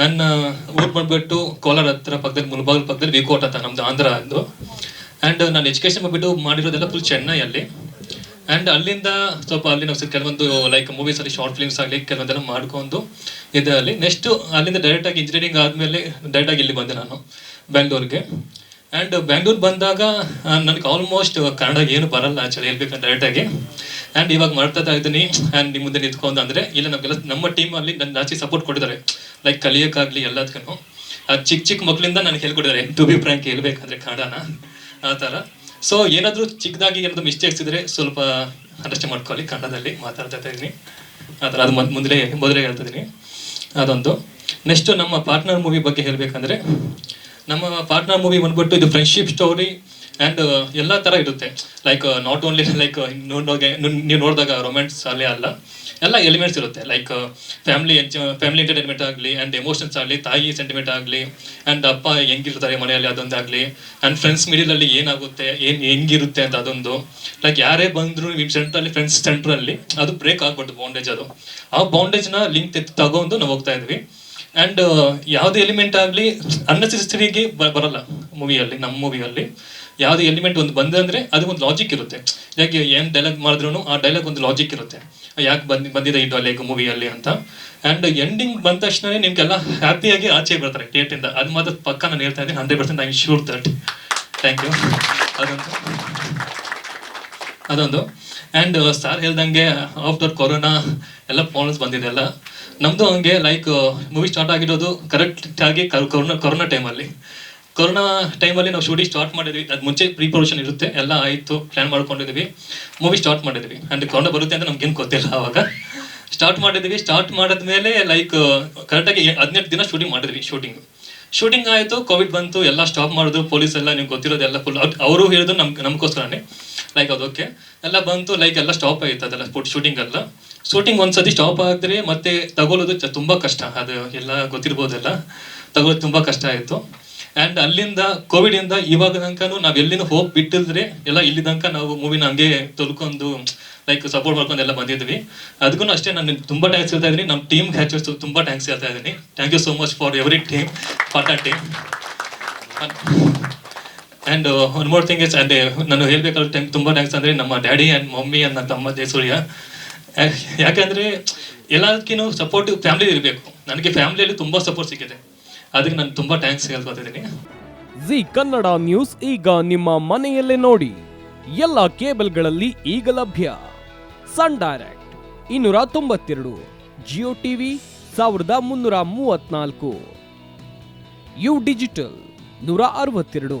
ನನ್ನ ಊರು ಬಂದ್ಬಿಟ್ಟು ಕೋಲಾರ ಹತ್ರ ಪಕ್ಕದಲ್ಲಿ ಮುಲ್ಬಾಗಲ್ ಪಕ್ಕದಲ್ಲಿ ವಿಕೋಟ್ ಅಂತ ನಮ್ದು ಆಂಧ್ರ ಅದು. ಆ್ಯಂಡ್ ನಾನು ಎಜುಕೇಶನ್ ಬಂದ್ಬಿಟ್ಟು ಮಾಡಿರೋದೆಲ್ಲ ಫುಲ್ ಚೆನ್ನೈ ಅಲ್ಲಿ. ಆ್ಯಂಡ್ ಅಲ್ಲಿಂದ ಸ್ವಲ್ಪ ಅಲ್ಲಿ ನಾವು ಕೆಲವೊಂದು ಲೈಕ್ ಮೂವೀಸ್ ಅಲ್ಲಿ ಶಾರ್ಟ್ ಫಿಲ್ಮ್ಸ್ ಆಗಲಿ, ಕೆಲವೊಂದೆಲ್ಲ ಮಾಡ್ಕೊಂಡು ಇದರಲ್ಲಿ ನೆಕ್ಸ್ಟು ಅಲ್ಲಿಂದ ಡೈರೆಕ್ಟಾಗಿ ಇಂಜಿನಿಯರಿಂಗ್ ಆದಮೇಲೆ ಡೈರೆಕ್ಟಾಗಿ ಇಲ್ಲಿ ಬಂದೆ ನಾನು ಬ್ಯಾಂಗ್ಳೂರಿಗೆ ಆ್ಯಂಡ್ ಬ್ಯಾಂಗ್ಳೂರ್ ಬಂದಾಗ ನನಗೆ ಆಲ್ಮೋಸ್ಟ್ ಕನ್ನಡ ಏನು ಬರಲ್ಲ ಆ್ಯಕ್ಚುಲಿ ಹೇಳ್ಬೇಕಂದ್ರೆ ಡೈರೆಕ್ಟಾಗಿ ಆ್ಯಂಡ್ ಇವಾಗ ಮಾಡ್ತಾ ಇದ್ದೀನಿ ಆ್ಯಂಡ್ ನಿಮ್ಮ ಮುಂದೆ ನಿಂತ್ಕೊಂಡು ಅಂದರೆ, ಇಲ್ಲ ನಮಗೆಲ್ಲ, ನಮ್ಮ ಟೀಮಲ್ಲಿ ನನ್ನ ಜಾಸ್ತಿ ಸಪೋರ್ಟ್ ಕೊಟ್ಟಿದ್ದಾರೆ. ಲೈಕ್ ಕಲಿಯೋಕ್ಕಾಗಲಿ ಎಲ್ಲದಕ್ಕೂ ಆ ಚಿಕ್ಕ ಚಿಕ್ಕ ಮಕ್ಕಳಿಂದ ನನಗೆ ಹೇಳ್ಕೊಟ್ಟಿದ್ದಾರೆ ಟು ಬಿ ಫ್ರ್ಯಾಂಕ್ ಹೇಳ್ಬೇಕಂದ್ರೆ ಕನ್ನಡನ ಆ ಥರ. ಸೊ ಏನಾದರೂ ಚಿಕ್ಕದಾಗಿ ಏನಾದರೂ ಮಿಸ್ಟೇಕ್ಸ್ ಇದ್ದರೆ ಸ್ವಲ್ಪ ಅಂಡರ್ಸ್ಟ್ಯಾಂಡ್ ಮಾಡ್ಕೊಳ್ಳಿ, ಕನ್ನಡದಲ್ಲಿ ಮಾತಾಡ್ತಾ ಇದ್ದೀನಿ. ಆ ಥರ, ಅದು ಮುಂದೆ ಮುಂದೆ ಮೊದಲೇ ಹೇಳ್ತಾ ಇದ್ದೀನಿ. ಅದೊಂದು. ನೆಕ್ಸ್ಟು ನಮ್ಮ ಪಾರ್ಟ್ನರ್ ಮೂವಿ ಬಗ್ಗೆ ಹೇಳಬೇಕಂದ್ರೆ, ನಮ್ಮ ಪಾರ್ಟ್ನರ್ ಮೂವಿ ಬಂದ್ಬಿಟ್ಟು ಇದು ಫ್ರೆಂಡ್ಶಿಪ್ ಸ್ಟೋರಿ ಆ್ಯಂಡ್ ಎಲ್ಲ ಥರ ಇರುತ್ತೆ. ಲೈಕ್ ನಾಟ್ ಓನ್ಲಿ ಲೈಕ್ ನೀವು ನೋಡಿದಾಗ ರೊಮ್ಯಾನ್ಸ್ ಅಲ್ಲೇ ಅಲ್ಲ. ಎಲ್ಲ ಎಲಿಮೆಂಟ್ಸ್ ಇರುತ್ತೆ. ಲೈಕ್ ಫ್ಯಾಮಿಲಿ ಫ್ಯಾಮಿಲಿ ಎಂಟರ್ಟೈನ್ಮೆಂಟ್ ಆಗಲಿ ಆ್ಯಂಡ್ ಎಮೋಷನ್ಸ್ ಆಗಲಿ, ತಾಯಿ ಸೆಂಟಿಮೆಂಟ್ ಆಗಲಿ ಆ್ಯಂಡ್ ಅಪ್ಪ ಹೆಂಗಿರ್ತಾರೆ ಮನೆಯಲ್ಲಿ ಅದೊಂದಾಗಲಿ ಆ್ಯಂಡ್ ಫ್ರೆಂಡ್ಸ್ ಮಿಡಿಲಲ್ಲಿ ಏನಾಗುತ್ತೆ, ಏನು ಹೆಂಗಿರುತ್ತೆ ಅಂತ ಅದೊಂದು. ಲೈಕ್ ಯಾರೇ ಬಂದರೂ ನಿಮ್ಮ ಸೆಂಟ್ರಲ್ಲಿ ಫ್ರೆಂಡ್ಸ್ ಸೆಂಟ್ರಲ್ಲಿ ಅದು ಬ್ರೇಕ್ ಆಗ್ಬಾರ್ದು ಬೌಂಡೇಜ್ ಅದು. ಆ ಬೌಂಡೇಜ್ನ ಲಿಂಕ್ ತಗೊಂಡು ನಾವು ಹೋಗ್ತಾ ಇದ್ವಿ. ಆ್ಯಂಡ್ ಯಾವುದೇ ಎಲಿಮೆಂಟ್ ಆಗಲಿ ಅನ್ನೆಸೆಸರಿಗೆ ಬರಲ್ಲ ಮೂವಿಯಲ್ಲಿ ನಮ್ಮ ಮೂವಿಯಲ್ಲಿ ಯಾವುದೇ ಎಲಿಮೆಂಟ್ ಒಂದು ಬಂದಂದ್ರೆ ಅದು ಒಂದು ಲಾಜಿಕ್ ಇರುತ್ತೆ. ಯಾಕೆ ಏನು ಡೈಲಾಗ್ ಮಾಡಿದ್ರು ಆ ಡೈಲಾಗ್ ಒಂದು ಲಾಜಿಕ್ ಇರುತ್ತೆ. ಯಾಕೆ ಬಂದು, ಬಂದಿದೆ ಈ ಅಲ್ಲಿ ಮೂವಿಯಲ್ಲಿ ಅಂತ. ಆ್ಯಂಡ್ ಎಂಡಿಂಗ್ ಬಂದ ತಕ್ಷಣವೇ ನಿಮಗೆಲ್ಲ ಹ್ಯಾಪಿಯಾಗಿ ಆಚೆ ಬರ್ತಾರೆ ಥಿಯೇಟ್ರಿಂದ ಅದು ಮಾತ್ರ ಪಕ್ಕ ನಾನು ಹೇಳ್ತಾ ಇದ್ದೀನಿ hundred percent I sure that thank you ಅದೊಂದು. ಅದೊಂದು. ಆ್ಯಂಡ್ ಸರ್ ಹೇಳ್ದಂಗೆ ಆಫ್ಟರ್ ಕೊರೋನಾ ಎಲ್ಲ ಪ್ರಾಬ್ಲಮ್ಸ್ ಬಂದಿದೆ ಎಲ್ಲ ನಮ್ಮದು ಹಂಗೆ ಲೈಕ್ ಮೂವಿ ಸ್ಟಾರ್ಟ್ ಆಗಿರೋದು ಕರೆಕ್ಟ್ ಆಗಿ ಕೊರೋನಾ ಕೊರೋನಾ ಟೈಮಲ್ಲಿ ಕೊರೋನಾ ಟೈಮಲ್ಲಿ ನಾವು ಶೂಟಿಂಗ್ ಸ್ಟಾರ್ಟ್ ಮಾಡಿದ್ವಿ. ಅದು ಮುಂಚೆ ಪ್ರಿಪರೇಷನ್ ಇರುತ್ತೆ. ಎಲ್ಲ ಆಯಿತು ಪ್ಲ್ಯಾನ್ ಮಾಡ್ಕೊಂಡಿದ್ವಿ. ಮೂವಿ ಸ್ಟಾರ್ಟ್ ಮಾಡಿದ್ವಿ. ಆ್ಯಂಡ್ ಕೊರೋನಾ ಬರುತ್ತೆ ಅಂತ ನಮ್ಗೇನು ಗೊತ್ತಿಲ್ಲ ಆವಾಗ ಸ್ಟಾರ್ಟ್ ಮಾಡಿದ್ವಿ. ಸ್ಟಾರ್ಟ್ ಮಾಡಿದ್ಮೇಲೆ ಲೈಕ್ ಕರೆಕ್ಟಾಗಿ ಹದಿನೆಂಟು ದಿನ ಶೂಟಿಂಗ್ ಮಾಡಿದ್ವಿ ಶೂಟಿಂಗ್ ಶೂಟಿಂಗ್ ಆಯಿತು ಕೋವಿಡ್ ಬಂತು, ಎಲ್ಲ ಸ್ಟಾಪ್ ಮಾಡಿದ್ರು ಪೊಲೀಸ್ ಎಲ್ಲ ನಿಮ್ಗೆ ಗೊತ್ತಿರೋದೆಲ್ಲ ಫುಲ್ ಅವರು ಹೇಳಿದ್ರು ನಮ್ಗೆ ನಮಗೋಸ್ಕರನೇ ಲೈಕ್ ಅದಕ್ಕೆ ಎಲ್ಲ ಬಂತು ಲೈಕ್ ಎಲ್ಲ ಸ್ಟಾಪ್ ಆಗಿತ್ತು ಅದೆಲ್ಲ ಫುಡ್ ಶೂಟಿಂಗ್ ಎಲ್ಲ ಶೂಟಿಂಗ್ ಒಂದ್ಸತಿ ಸ್ಟಾಪ್ ಆದರೆ ಮತ್ತೆ ತಗೊಳ್ಳೋದು ತುಂಬ ಕಷ್ಟ. ಅದು ಎಲ್ಲ ಗೊತ್ತಿರ್ಬೋದೆಲ್ಲ. ತಗೊಳ್ಳೋದು ತುಂಬ ಕಷ್ಟ ಆಯಿತು. ಆ್ಯಂಡ್ ಅಲ್ಲಿಂದ ಕೋವಿಡಿಂದ ಇವಾಗ ತನಕನೂ ನಾವು ಎಲ್ಲಿನೂ ಹೋಪ್ ಬಿಟ್ಟಿದ್ರೆ ಎಲ್ಲ ಇಲ್ಲಿ ತನಕ ನಾವು ಮೂವಿನ ಹಂಗೆ ತೊಳ್ಕೊಂಡು ಲೈಕ್ ಸಪೋರ್ಟ್ ಮಾಡ್ಕೊಂಡು ಎಲ್ಲ ಬಂದಿದ್ವಿ. ಅದಕ್ಕೂ ಅಷ್ಟೇ ನಾನು ತುಂಬ ಥ್ಯಾಂಕ್ಸ್ ಹೇಳ್ತಾ ಇದ್ದೀನಿ. ನಮ್ಮ ಟೀಮ್ ಹ್ಯಾಚರ್ಸ್ ತುಂಬ ಥ್ಯಾಂಕ್ಸ್ ಹೇಳ್ತಾ ಇದ್ದೀನಿ. Thank you so much for every team that team and one more thing is ಅದೇ ನಾನು ಹೇಳ್ಬೇಕಾದ್ರೆ ಟೈಮ್ ತುಂಬ ಥ್ಯಾಂಕ್ಸ್ ಅಂದರೆ ನಮ್ಮ ಡ್ಯಾಡಿ ಆ್ಯಂಡ್ ಮಮ್ಮಿ ಆ್ಯಂಡ್ ನನ್ನ ತಮ್ಮ ಜಯಸೂರ್ಯ ಯಾಕಂದರೆ ಎಲ್ಲದಕ್ಕಿನ್ನೂ ಸಪೋರ್ಟಿವ್ ಫ್ಯಾಮಿಲಿ ಇರಬೇಕು. ನನಗೆ ಫ್ಯಾಮಿಲಿಯಲ್ಲಿ ತುಂಬ ಸಪೋರ್ಟ್ ಸಿಕ್ಕಿದೆ. ಅದಕ್ಕೆ ನಾನು ತುಂಬ ಥ್ಯಾಂಕ್ಸ್ ಹೇಳ್ಕೊತಿದ್ದೀನಿ. ಜಿ ಕನ್ನಡ ನ್ಯೂಸ್ ಈಗ ನಿಮ್ಮ ಮನೆಯಲ್ಲೇ ನೋಡಿ. ಎಲ್ಲ ಕೇಬಲ್ಗಳಲ್ಲಿ ಈಗ ಲಭ್ಯ. ಸನ್ ಡೈರೆಕ್ಟ್ ಇನ್ನೂರ ತೊಂಬತ್ತೆರಡು ಜಿಯೋ ಟಿವಿ ಸಾವಿರದ ಮುನ್ನೂರ ಮೂವತ್ನಾಲ್ಕು ಯು ಡಿಜಿಟಲ್ ನೂರ ಅರವತ್ತೆರಡು.